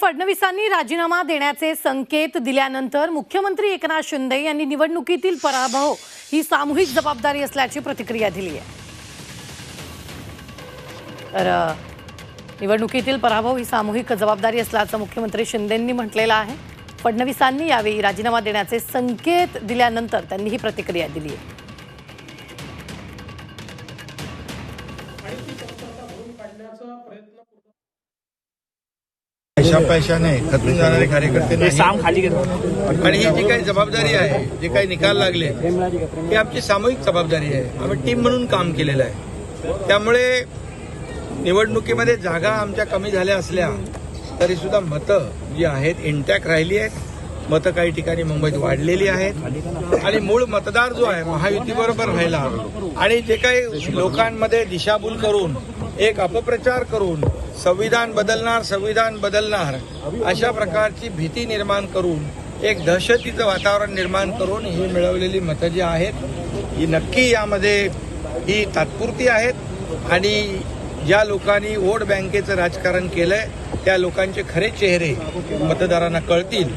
फडणवीसांनी राजीनामा देण्याचे संकेत दिल्यानंतर मुख्यमंत्री एकनाथ शिंदे यांनी निवडणुकीतील पराभव ही सामूहिक जबाबदारी असल्याची प्रतिक्रिया दिली आहे. तर निवडणुकीतील पराभव ही सामूहिक जबाबदारी असल्याचं मुख्यमंत्री शिंदेंनी म्हटलेलं आहे. फडणवीसांनी यावेळी राजीनामा देण्याचे संकेत दिल्यानंतर त्यांनी ही प्रतिक्रिया दिली आहे. पैशा पैशाने खचून जाणारे कार्यकर्ते ते नाही साम खाली घेतो आणि ही जी काही जबाबदारी आहे जे काही निकाल लागले ही आमची सामूहिक जबाबदारी आहे. आम्ही टीम म्हणून काम केलेलं आहे. त्यामुळे निवडणुकीमध्ये जागा आमच्या कमी झाल्या असल्या तरी सुद्धा मतं जी आहेत इंटॅक्ट राहिली आहेत. मतं काही ठिकाणी मुंबईत वाढलेली आहेत. आणि मूळ मतदार जो आहे महायुतीबरोबर राहिला आणि जे काही लोकांमध्ये दिशाभूल करून एक अपप्रचार करून संविधान बदलणार संविधान बदलणार अशा प्रकारची भीती निर्माण करून एक दहशतीचं वातावरण निर्माण करून ही मिळवलेली मतं जी आहेत ही नक्की यामध्ये ही तात्पुरती आहेत. आणि ज्या लोकांनी वोट बँकेचं राजकारण केलंय त्या लोकांचे खरे चेहरे मतदारांना कळतील.